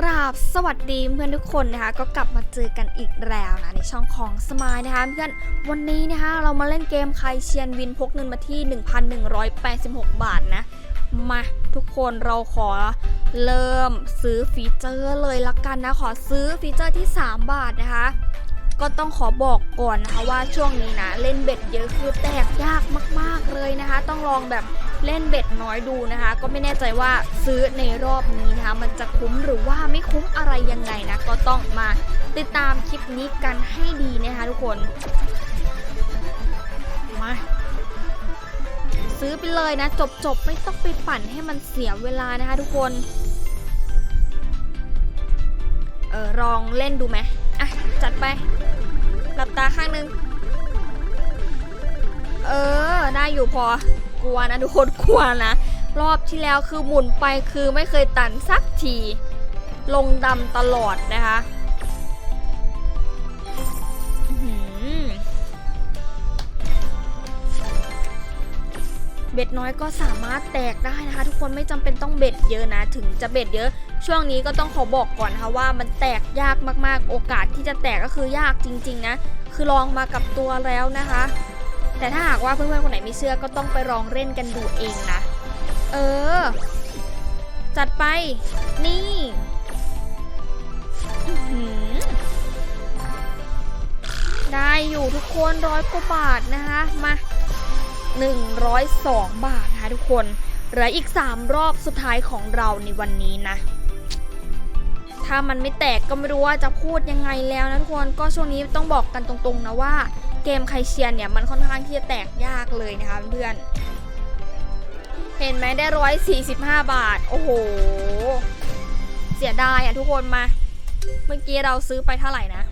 กราบสวัสดีเพื่อนทุกคนนะคะก็กลับมาเจอกันอีกแล้วนะในช่องของสมายนะคะเพื่อนวันนี้นะคะเรามาเล่นเกมใครเชียนวินพกเงินมาที่ 1,186 บาทนะ มาทุกคนเราขอเริ่มซื้อฟีเจอร์เลยละกันนะขอซื้อฟีเจอร์ที่ 3 บาทนะคะ ก็ต้องขอบอกก่อนนะคะว่าช่วงนี้นะเล่นเบ็ดเยอะคือแตกยากมาก ๆเลยนะคะ ต้องลองแบบ เล่นเบ็ดน้อยดูนะคะ ก็ไม่แน่ใจว่าซื้อในรอบนี้นะคะ มันจะคุ้มหรือว่าไม่คุ้มอะไรยังไงนะ ก็ต้องมาติดตามคลิปนี้กันให้ดีนะคะทุกคนมาซื้อไปเลยนะ จบๆไม่ต้องไปปั่นให้มันเสียเวลานะคะทุกคนเออลองเล่นดูไหมอะ จัดไป หลับตาข้างนึง เออ ได้อยู่พอ กลัวนะทุกคนกลัวนะ รอบที่แล้วคือหมุนไปคือไม่เคยตันสักที ลงดำตลอดนะคะเบ็ดน้อยก็สามารถแตกได้นะคะ ทุกคนไม่จำเป็นต้องเบ็ดเยอะนะ ถึงจะเบ็ดเยอะ ช่วงนี้ก็ต้องขอบอกก่อนนะคะว่ามันแตกยากมากๆ โอกาสที่จะแตกก็คือยากจริง ๆ นะ คือลองมากับตัวแล้วนะคะ แต่ถ้าหากว่าเพื่อนๆคนไหนไม่เชื่อก็ต้องไปลองเล่นกันดูเองนะ เออ จัดไป นี่ได้อยู่ทุกคนร้อยกว่าบาทนะคะมา102 บาทนะคะทุกคนเหลืออีก 3 รอบสุดท้ายของเราในวันนี้นะ ถ้ามันไม่แตกก็ไม่รู้ว่าจะพูดยังไงแล้วนะทุกคนก็ช่วงนี้ต้องบอกกันตรงๆนะว่า เกมไคเชียนเนี่ยมันค่อนข้างที่จะแตกยากเลยนะคะเพื่อน เห็นไหมได้ร้อยสี่สิบห้าบาท โอ้โห เสียดายอะทุกคนมา เมื่อกี้เราซื้อไปเท่าไหร่นะ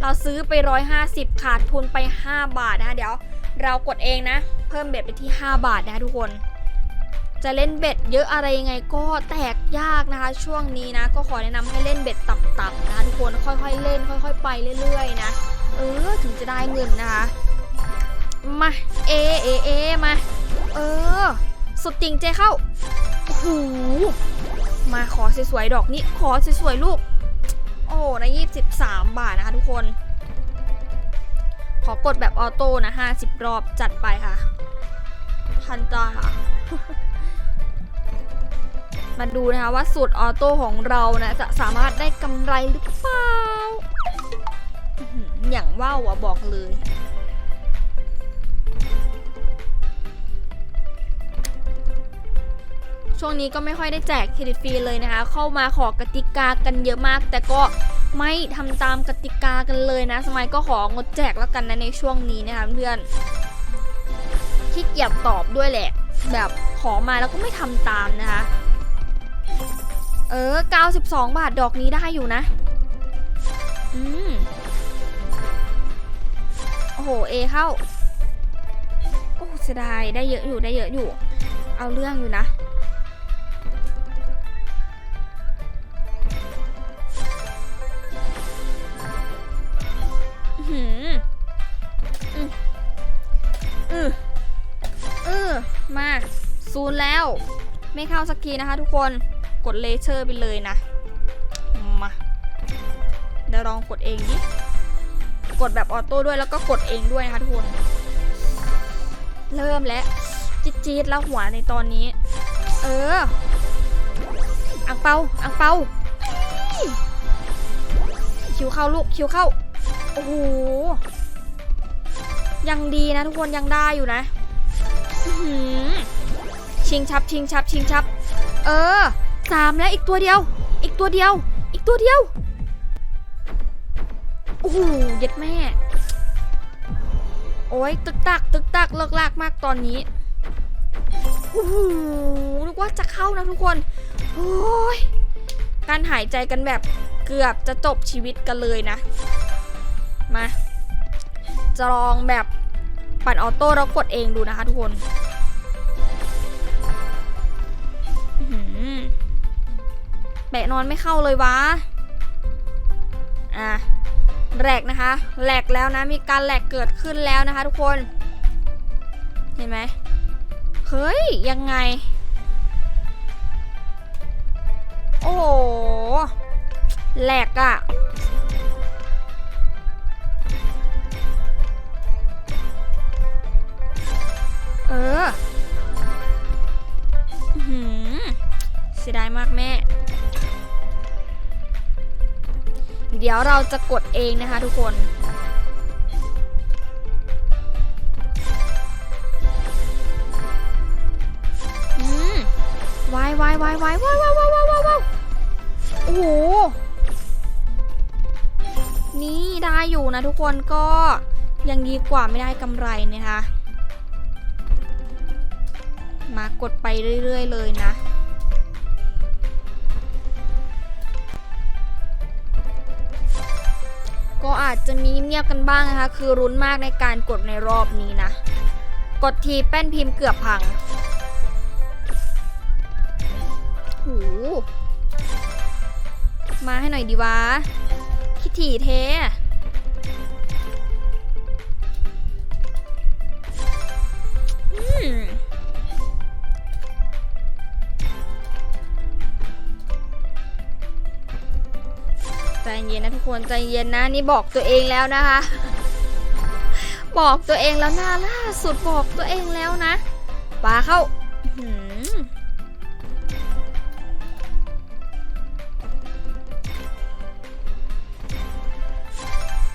เราซื้อไปร้อยห้าสิบขาดทุนไป5บาทนะะเดี๋ยว เรากดเองนะ เพิ่มเบ็ดไปที่5บาทนะะทุกคนจะเล่นเบ็ดเยอะอะไรยังไงก็แตกยากนะคะ ช่วงนี้นะ ก็ขอแนะนำให้เล่นเบ็ดต่ำๆนะคะทุกคนค่อยๆเล่น ค่อย ๆ ไปเรื่อยๆนะ เออถึงจะได้เงินนะคะ มาเอเอเอมาเออ สุดจริงเจเข้าโอ้โหมาขอสวยๆดอกนี้ขอสวยๆลูก โอ้นะยี่สิบสามบาทนะคะทุกคน ขอกดแบบออโต้นะห้าสิบรอบจัดไปค่ะพันตาค่ะมาดูนะคะว่าสูตรออโต้ของเรานะจะสามารถได้กำไรหรือเปล่า อย่างว่าวอะบอกเลย ช่วงนี้ก็ไม่ค่อยได้แจกเครดิตฟรีเลยนะคะ เข้ามาขอกติกากันเยอะมาก แต่ก็ไม่ทำตามกติกากันเลยนะ สมัยก็ของดแจกแล้วกันนะในช่วงนี้นะคะเพื่อนขี้เกียจตอบด้วยแหละ แบบขอมาแล้วก็ไม่ทำตามนะคะเออ 92 บาทดอกนี้ได้อยู่นะ อืม โอ้โหเอเข้า โอ้เสียดายได้เยอะอยู่ได้เยอะอยู่ เอาเรื่องอยู่นะอื้อหืออืมอืออือมาซูนแล้ว ไม่เข้าสักทีนะคะทุกคน กดเลเชอร์ไปเลยนะ มา เดี๋ยวลองกดเองดิ กดแบบออโต้ด้วยแล้วก็กดเองด้วยนะคะทุกคน เริ่มแล้วจี๊ดแล้วหัวในตอนนี้ เอออังเปาอังเปาคิวเข้าลูกคิวเข้า โอ้โห ยังดีนะทุกคนยังได้อยู่นะชิงชับชิงชับชิงชับ เออสามแล้วอีกตัวเดียว อีกตัวเดียว อีกตัวเดียว อ้โหเย็ดแม่ โอ้ยตึกตักตึกตักเลิกลากมากตอนนี้โอ้โหนึกว่าจะเข้านะทุกคน โอ้ยการหายใจกันแบบเกือบจะจบชีวิตกันเลยนะ มาจะลองแบบปั่นออโต้แล้วกดเองดูนะคะทุกคนหือแบะนอนไม่เข้าเลยวะ อะ แหลกนะคะแหลกแล้วนะมีการแหลกเกิดขึ้นแล้วนะคะ ทุกคน เห็นไหมเฮ้ยยังไง โอ้โหแหลกอะเอออื้อหือเสียดายมากแม่ เดี๋ยวเราจะกดเองนะคะทุกคนอืมวายวายวายวายวายวายวายวายวายวายโอ้โห นี่ได้อยู่นะทุกคนก็ยังดีกว่าไม่ได้กำไรนะคะ มากดไปเรื่อย ๆ เลยนะ ก็อาจจะมีเงียบกันบ้างนะคะ คือรุนมากในการกดในรอบนี้นะ กดทีแป้นพิมพ์เกือบพังโหมาให้หน่อยดีวะคิดถี่เท เย็นนะทุกคนใจเย็นนะนี่บอกตัวเองแล้วนะคะ บอกตัวเองแล้วนะล่าสุดบอกตัวเองแล้วนะปาเข้า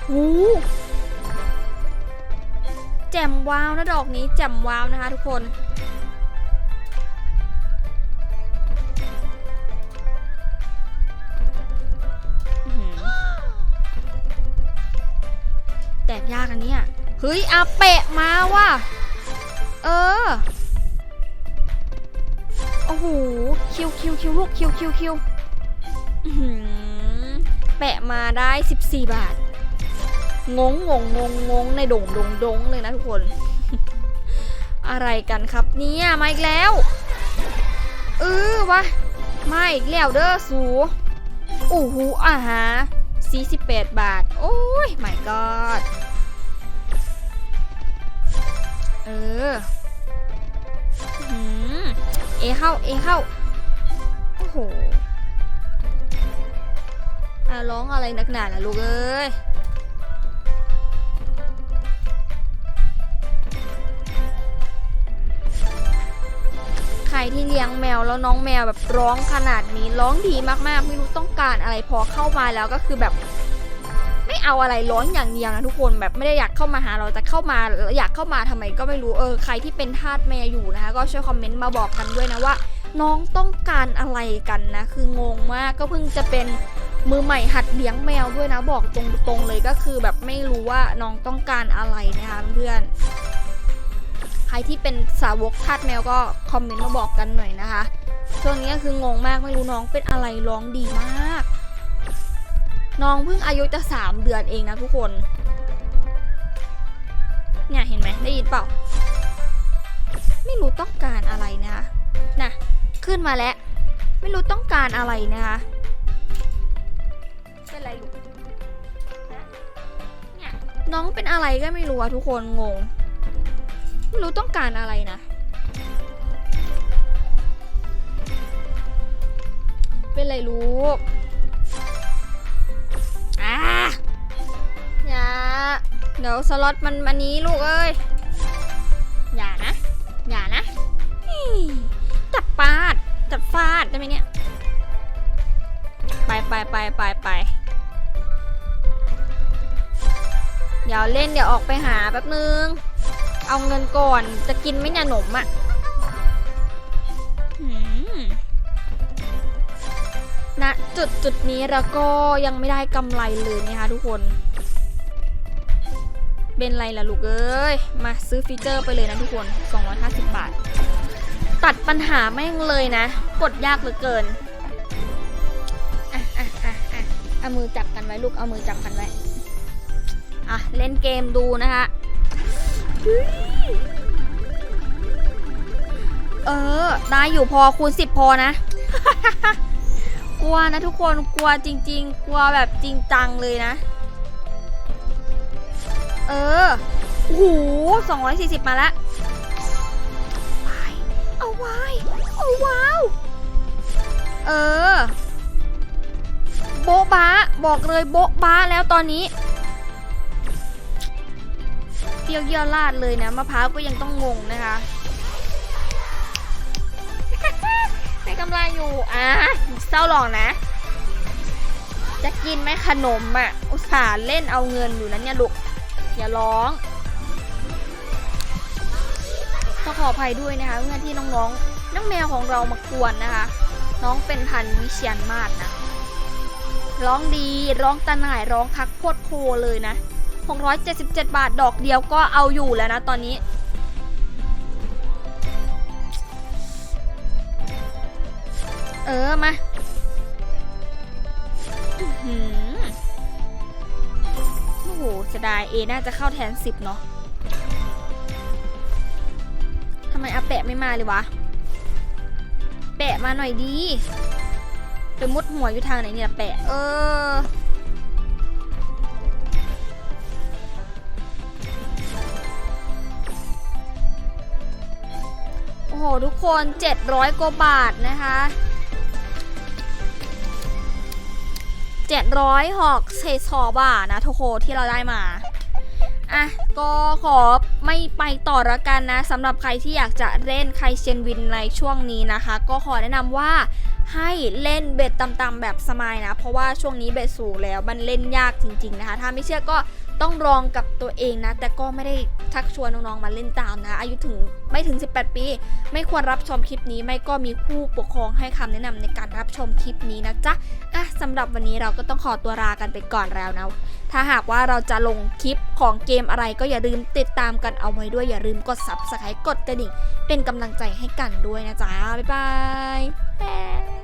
หูแจ่มว้าวนะดอกนี้แจ่มว้าวนะคะทุกคน เฮ้ยอาเปะมาว่ะ เออ โอ้โห คิวคิวคิวลูกคิวคิวคิวแปะมาได้ 14 บาท งงงงงงงในโด่งดงโดงเลยนะทุกคน อะไรกันครับเนี่ยมาอีกแล้ว เออวะ มาอีกแล้วเด้อสูโอ้โหอ่าหา48 บาท โอ้ยไม่กอด เออหืมเอเข้า เอเข้า โอ้โหร้องอะไรนักหนาล่ะลูกเอ้ยใครที่เลี้ยงแมวแล้วน้องแมวแบบร้องขนาดนี้ร้องดีมากๆ ไม่รู้ต้องการอะไรพอเข้ามาแล้วก็คือแบบ เอาอะไรร้องอย่างเดียวนะทุกคนแบบไม่ได้อยากเข้ามาหาเราแต่เข้ามาอยากเข้ามาทำไมก็ไม่รู้เออใครที่เป็นทาสแมวอยู่นะคะ ก็ช่วยคอมเมนต์มาบอกกันด้วยนะว่า น้องต้องการอะไรกันนะคืองงมากก็เพิ่งจะเป็นมือใหม่หัดเลี้ยงแมวด้วยนะบอกตรงๆเลยก็คือแบบไม่รู้ว่าน้องต้องการอะไรนะคะเพื่อนใครที่เป็นสาวกทาสแมวก็คอมเมนต์มาบอกกันหน่อยนะคะช่วงนี้ก็คืองงมากไม่รู้น้องเป็นอะไรร้องดีมาก น้องเพิ่งอายุจะสามเดือนเองนะทุกคน เนี่ยเห็นไหมได้ยินเปล่า ไม่รู้ต้องการอะไรนะคะน่ะขึ้นมาแล้ว ไม่รู้ต้องการอะไรนะคะเป็นอะไรลูกเนี่ยน้องเป็นอะไรก็ไม่รู้อะทุกคนงง ไม่รู้ต้องการอะไรนะ เป็นไรลูก เดี๋ยวสล็อตมันมันนี้ลูกเอ้ย อย่านะ อย่านะ จับปาด จับฟาดได้ไหมเนี่ย ไปไปไปไปไปเดี๋ยวเล่นเดี๋ยวออกไปหาแป๊บนึง เอาเงินก่อนจะกินไหมเนี่ยหนมอะ่ะหืมณจุดจุดนี้เราก็ยังไม่ได้กำไรเลยนะคะทุกคน เป็นไรล่ะลูกเอ้ย มาซื้อฟีเจอร์ไปเลยนะทุกคน 250 บาท ตัดปัญหาแม่งเลยนะ กดยากเหลือเกิน อะอะอะอะเอามือจับกันไว้ลูก เอามือจับกันไว้ อะ เล่นเกมดูนะคะเฮ้ยเออ ได้อยู่พอคูณสิบพอนะ กลัวนะทุกคน กลัวจริง ๆ กลัวแบบจริงจังเลยนะ เออโอ้โหสองร้อยสี่สิบมาละวายเอาวายเอาว้าว เออ โบ๊ะบ้าบอกเลยโบ๊ะบ้าแล้วตอนนี้เปรี้ยวเยี่ยวลาดเลยนะมะพร้าวก็ยังต้องงงนะคะให้กำไรอยู่ อะเศร้าหรอกนะ จะกินไหมขนมอะ อุตส่าห์เล่นเอาเงินอยู่นั้นเนี่ยลูก อย่าร้องต้องขออภัยด้วยนะคะเมื่อที่น้องๆน้องแมวของเรามากวนนะคะ น้องเป็นพันวิเชียนมาศนะ ร้องดีร้องตะหน่ายร้องคักโคตรโคเลยนะ 677 บาทดอกเดียวก็เอาอยู่แล้วนะตอนนี้เออมาอ เสียดายเอน่าจะเข้าแทน 10 เนาะทำไมอาแปะไม่มาเลยวะ แปะมาหน่อยดีไปมุดหัวอยู่ทางไหนเนี่ยแปะ เออ โอ้โห ทุกคน 700กว่าบาทนะคะ 700หอกเศษสอบาทนะทุกคนที่เราได้มาอะก็ขอไม่ไปต่อละกันนะสำหรับใครที่อยากจะเล่นใครเชนวินในช่วงนี้นะคะ ก็ขอแนะนำว่าให้เล่นเบ็ดต่ำๆแบบสมายนะ เพราะว่าช่วงนี้เบ็ดสูงแล้วมันเล่นยากจริง ๆนะคะ ถ้าไม่เชื่อก็ ต้องลองกับตัวเองนะ แต่ก็ไม่ได้ทักชวนน้องๆมาเล่นตามนะ อายุถึงไม่ถึง 18 ปี ไม่ควรรับชมคลิปนี้ ไม่ก็มีผู้ปกครองให้คำแนะนำในการรับชมคลิปนี้นะจ๊ะอะสำหรับวันนี้เราก็ต้องขอตัวลากันไปก่อนแล้วนะถ้าหากว่าเราจะลงคลิปของเกมอะไรก็อย่าลืมติดตามกันเอาไว้ด้วยอย่าลืมกด subscribe กดกระดิ่งเป็นกำลังใจให้กันด้วยนะจ๊ะบ๊ายบาย